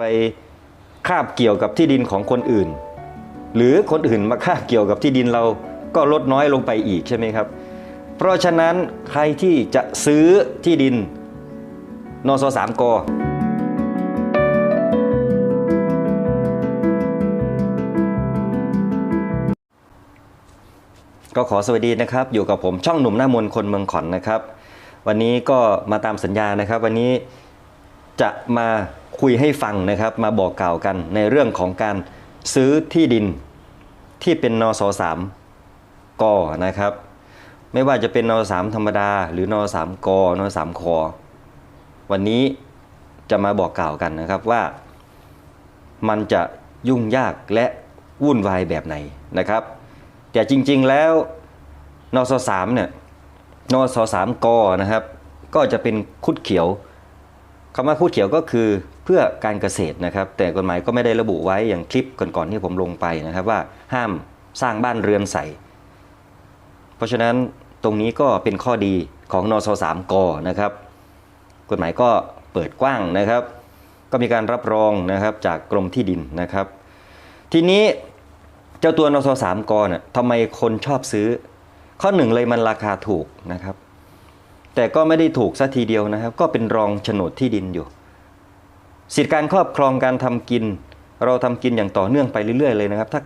ไปคาบเกี่ยวกับที่ดินของคนอื่น หรือคนอื่นมาคาบเกี่ยวกับที่ดินเราก็ลดน้อยลงไปอีกใช่ไหมครับ เพราะฉะนั้นใครที่จะซื้อที่ดินนสสามกก็ขอสวัสดีนะครับ อยู่กับผมช่องหนุ่มหน้ามนคนเมืองขอนนะครับ วันนี้ก็มาตามสัญญานะครับ วันนี้จะมา คุยให้ฟังนะครับมาบอกกล่าวกันในเรื่องของการซื้อที่ดินที่เป็นนสสามกนะครับ ไม่ว่าจะเป็นนสามธรรมดา หรือนสามกนสามควันนี้จะมาบอกกล่าวกันนะครับว่า มันจะยุ่งยากและวุ่นวายแบบไหนนะครับ แต่จริงๆแล้วนสสามเนี่ยนสสามกนะครับ ก็จะเป็นคุดเขียวคำว่าคุดเขียวก็คือ พื่อการเกษตรนะครับ แต่กฎหมายก็ไม่ได้ระบุไว้อย่างคลิปก่อนๆที่ผมลงไปนะครับว่าห้ามสร้างบ้านเรือนใส่ เพราะฉะนั้นตรงนี้ก็เป็นข้อดีของนสสามกนะครับ กฎหมายก็เปิดกว้างนะครับ ก็มีการรับรองนะครับจากกรมที่ดินนะครับ ทีนี้เจ้าตัวนสสามกเนี่ยทำไมคนชอบซื้อ ข้อหนึ่งเลยมันราคาถูกนะครับ แต่ก็ไม่ได้ถูกซะทีเดียวนะครับ ก็เป็นรองโฉนดที่ดินอยู่ สิทธิการครอบครองการทำกิน เราทำกินอย่างต่อเนื่องไปเรื่อยๆเลยนะครับ ถ้า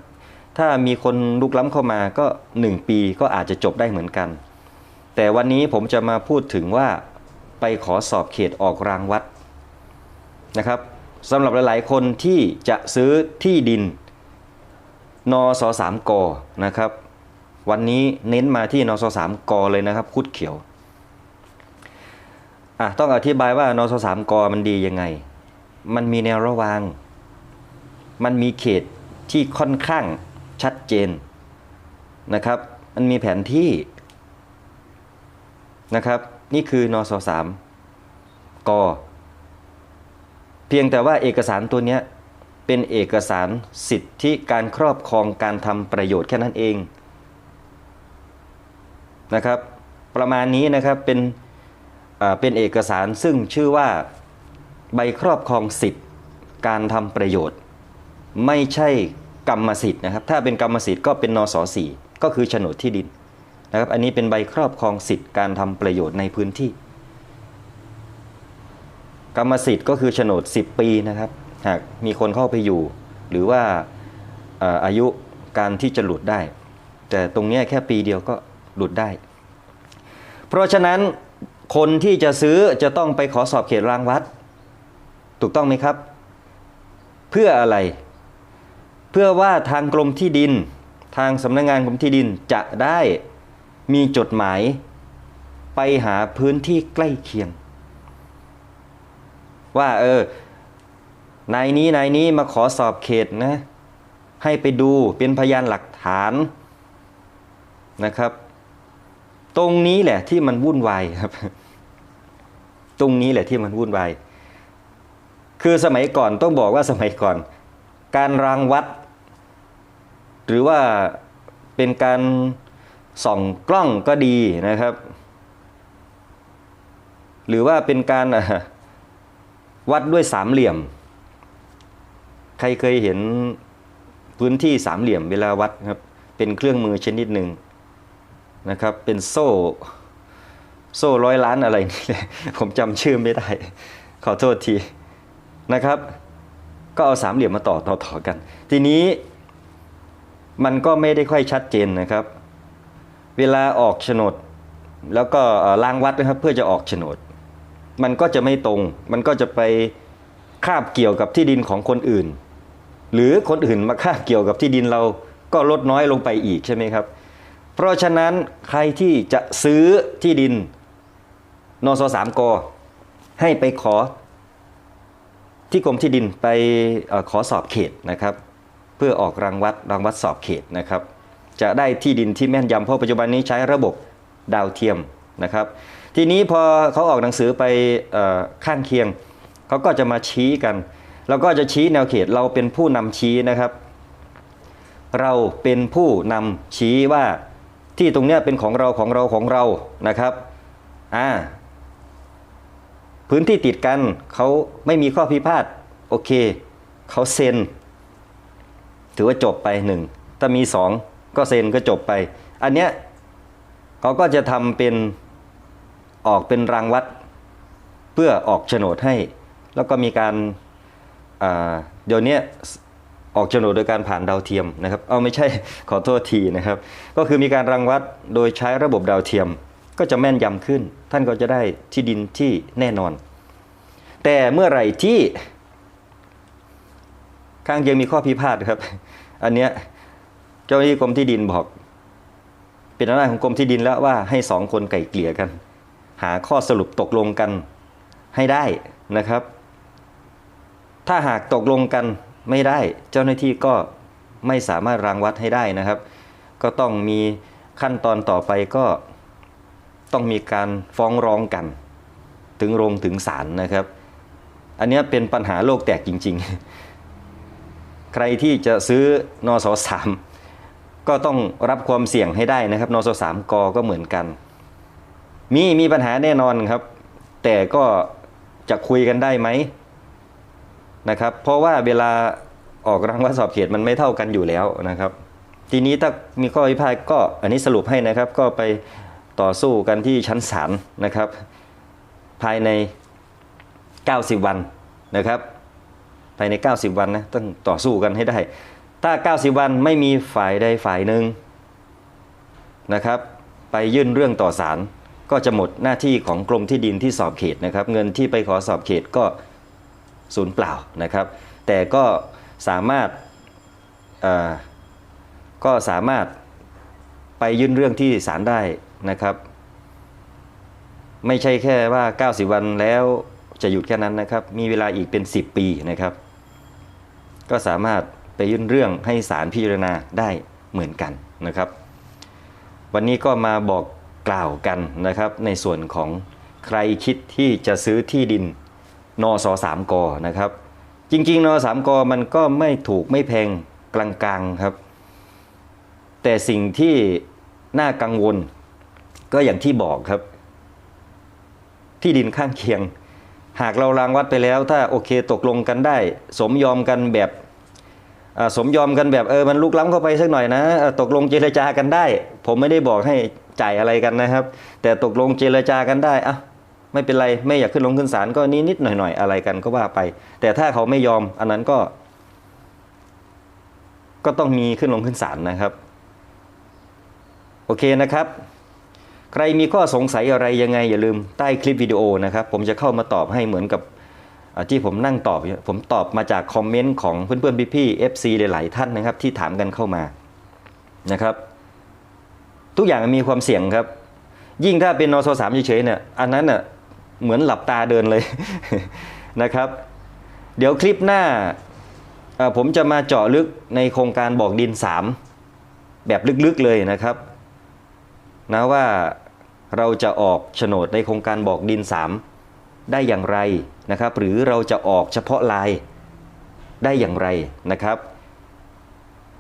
ถ้ามีคนลุกล้ำเข้ามาก็ 1 ปีก็อาจจะจบได้เหมือนกัน แต่วันนี้ผมจะมาพูดถึงว่าไปขอสอบเขตออกรางวัดนะครับสำหรับหลายๆ คนที่จะซื้อที่ดินนสสามกนะครับ วันนี้เน้นมาที่นสสามกเลยนะครับคุดเขียวอะต้องอธิบายว่านสสามกมันดียังไง มันมีแนวระวาง มันมีเขตที่ค่อนข้างชัดเจนนะครับ มันมีแผนที่นะครับ นี่คือนสสามกเพียงแต่ว่าเอกสารตัวเนี้ยเป็นเอกสารสิทธิการครอบครองการทำประโยชน์แค่นั้นเองนะครับ ประมาณนี้นะครับเป็นเป็นเอกสารซึ่งชื่อว่า ใบครอบครองสิทธิ์ การทำประโยชน์ ไม่ใช่กรรมสิทธิ์นะครับ ถ้าเป็นกรรมสิทธิ์ก็เป็นนสสี่ก็คือโฉนดที่ดินนะครับ อันนี้เป็นใบครอบครองสิทธิ์การทำประโยชน์ในพื้นที่ กรรมสิทธิ์ก็คือโฉนด 10 ปีนะครับ หากมีคนเข้าไปอยู่ หรือว่าอายุการที่จะหลุดได้ แต่ตรงนี้แค่ปีเดียวก็หลุดได้ เพราะฉะนั้นคนที่จะซื้อจะต้องไปขอสอบเขตรางวัด ถูกต้องไหมครับ เพื่ออะไร เพื่อว่าทางกรมที่ดิน ทางสำนักงานกรมที่ดินจะได้มีจดหมาย ไปหาพื้นที่ใกล้เคียง ว่าเออนายนี้นายนี้มาขอสอบเขตนะ ให้ไปดูเป็นพยานหลักฐานนะครับ ตรงนี้แหละที่มันวุ่นวายครับ ตรงนี้แหละที่มันวุ่นวาย คือสมัยก่อนต้องบอกว่าสมัยก่อน การรางวัด หรือว่าเป็นการส่องกล้องก็ดีนะครับ หรือว่าเป็นการวัดด้วยสามเหลี่ยม ใครเคยเห็นพื้นที่สามเหลี่ยมเวลาวัดครับ เป็นเครื่องมือชนิดหนึ่งนะครับ เป็นโซ่ โซ่ร้อยล้านอะไรนี่แหละผมจำชื่อไม่ได้ ขอโทษที นะครับ ก็เอาสามเหลี่ยมมาต่อต่อต่อกัน ทีนี้มันก็ไม่ได้ค่อยชัดเจนนะครับ เวลาออกโฉนดแล้วก็เอ่อรางวัดนะครับเพื่อจะออกโฉนด มันก็จะไม่ตรง มันก็จะไปคาบเกี่ยวกับที่ดินของคนอื่น หรือคนอื่นมาคาบเกี่ยวกับที่ดินเราก็ลดน้อยลงไปอีกใช่ไหมครับ เพราะฉะนั้นใครที่จะซื้อที่ดินนสสามกให้ไปขอ ที่กรมที่ดินไปอขอสอบเขตนะครับ เพื่อออกรางวัดรางวัดสอบเขตนะครับ จะได้ที่ดินที่แม่นยำเพราะปัจจุบันนี้ใช้ระบบดาวเทียมนะครับ ทีนี้พอเขาออกหนังสือไปอข้างเคียงเขาก็จะมาชี้กันแล้วก็จะชี้แนวเขตเราเป็นผู้นำชี้นะครับ เราเป็นผู้นำชี้ว่าที่ตรงเนี้ยเป็นของเราของเราของเรานะครับอ่า พื้นที่ติดกันเขาไม่มีข้อพิพาทโอเคเขาเซ็น ถือว่าจบไปหนึ่งถ้ามีสองก็เซ็นก็จบไป อันเนี้ยเขาก็จะทำเป็นออกเป็นรางวัด เพื่อออกโฉนดให้ แล้วก็มีการเดี๋ยวนี้ออกโฉนดโดยการผ่านดาวเทียมนะครับ เอาไม่ใช่ขอโทษทีนะครับ ก็คือมีการรังวัดโดยใช้ระบบดาวเทียม ก็จะแม่นยำขึ้น ท่านก็จะได้ที่ดินที่แน่นอน แต่เมื่อไหร่ที่ข้างเคียงมีข้อพิพาทครับ อันเนี้ยเจ้าหน้าที่กรมที่ดินบอก เป็นอำนาจของกรมที่ดินแล้วว่าให้สองคนไก่เกลี่ยกัน หาข้อสรุปตกลงกันให้ได้นะครับ ถ้าหากตกลงกันไม่ได้ เจ้าหน้าที่ก็ไม่สามารถรางวัดให้ได้นะครับ ก็ต้องมีขั้นตอนต่อไปก็ ต้องมีการฟ้องร้องกัน ถึงโรงถึงศาลนะครับ อันนี้เป็นปัญหาโลกแตกจริง ๆ ใครที่จะซื้อนอสสามก็ต้องรับความเสี่ยงให้ได้นะครับนอสสามกก็เหมือนกัน มีมีปัญหาแน่นอนครับ แต่ก็จะคุยกันได้ไหมนะครับ เพราะว่าเวลาออกรางวัลสอบเขตมันไม่เท่ากันอยู่แล้วนะครับ ทีนี้ถ้ามีข้อพิพาทก็อันนี้สรุปให้นะครับ ก็ไป ต่อสู้กันที่ชั้นศาลนะครับ ภายใน 90 วันนะครับ ภายใน 90 วันนะต้องต่อสู้กันให้ได้ ถ้า 90 วันไม่มีฝ่ายใดฝ่ายหนึ่งนะครับ ไปยื่นเรื่องต่อศาลก็จะหมดหน้าที่ของกรมที่ดินที่สอบเขตนะครับ เงินที่ไปขอสอบเขตก็สูญเปล่านะครับ แต่ก็สามารถก็สามารถไปยื่นเรื่องที่ศาลได้ นะครับ ไม่ใช่แค่ว่า 90 วันแล้วจะหยุดแค่นั้นนะครับ มีเวลาอีกเป็น 10 ปีนะครับ ก็สามารถไปยื่นเรื่องให้ศาลพิจารณาได้เหมือนกันนะครับ วันนี้ก็มาบอกกล่าวกันนะครับ ในส่วนของใครคิดที่จะซื้อที่ดินนสสามกนะครับ จริงๆนสามกมันก็ไม่ถูกไม่แพงกลางๆครับ แต่สิ่งที่น่ากังวล ก็อย่างที่บอกครับ ที่ดินข้างเคียง หากเรารางวัดไปแล้ว ถ้าโอเคตกลงกันได้ สมยอมกันแบบสมยอมกันแบบเออมันลุกล้ำเข้าไปสักหน่อยนะ ตกลงเจรจากันได้ ผมไม่ได้บอกให้จ่ายอะไรกันนะครับ แต่ตกลงเจรจากันได้อะไม่เป็นไรไม่อยากขึ้นลงขึ้นศาลก็นิดนิดหน่อยหน่อยๆอะไรกันก็ว่าไป แต่ถ้าเขาไม่ยอมอันนั้นก็ ก็ต้องมีขึ้นลงขึ้นศาลนะครับ โอเคนะครับ ใครมีข้อสงสัยอะไรยังไงอย่าลืมใต้คลิปวิดีโอนะครับ ผมจะเข้ามาตอบให้เหมือนกับที่ผมนั่งตอบ ผมตอบมาจากคอมเมนต์ของเพื่อนๆพี่ๆ FC หลายๆท่านนะครับ ที่ถามกันเข้ามานะครับ ทุกอย่างมีความเสี่ยงครับ ยิ่งถ้าเป็นนสสามเฉยๆเนี่ยอันนั้นเน่ะเหมือนหลับตาเดินเลยนะครับ เดี๋ยวคลิปหน้าผมจะมาเจาะลึกในโครงการบอกดิน 3 แบบลึกๆเลยนะครับนะว่า เราจะออกโฉนดในโครงการบอกดิน 3 ได้อย่างไรนะครับ หรือเราจะออกเฉพาะลายได้อย่างไรนะครับ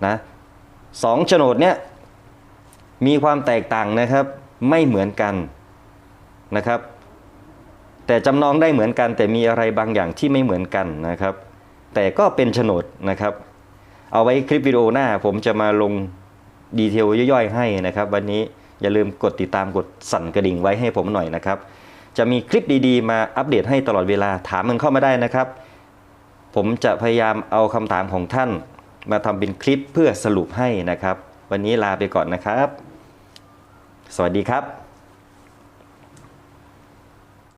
นะสองโฉนดเนี้ยมีความแตกต่างนะครับไม่เหมือนกันนะครับ แต่จำนองได้เหมือนกัน แต่มีอะไรบางอย่างที่ไม่เหมือนกันนะครับ แต่ก็เป็นโฉนดนะครับ เอาไว้คลิปวิดีโอหน้าผมจะมาลงดีเทลย่อยๆให้นะครับ วันนี้ อย่าลืมกดติดตามกดสั่นกระดิ่งไว้ให้ผมหน่อยนะครับ จะมีคลิปดีๆ มาอัปเดตให้ตลอดเวลาถามมันเข้ามาได้นะครับ ผมจะพยายามเอาคำถามของท่าน มาทำเป็นคลิปเพื่อสรุปให้นะครับ วันนี้ลาไปก่อนนะครับ สวัสดีครับ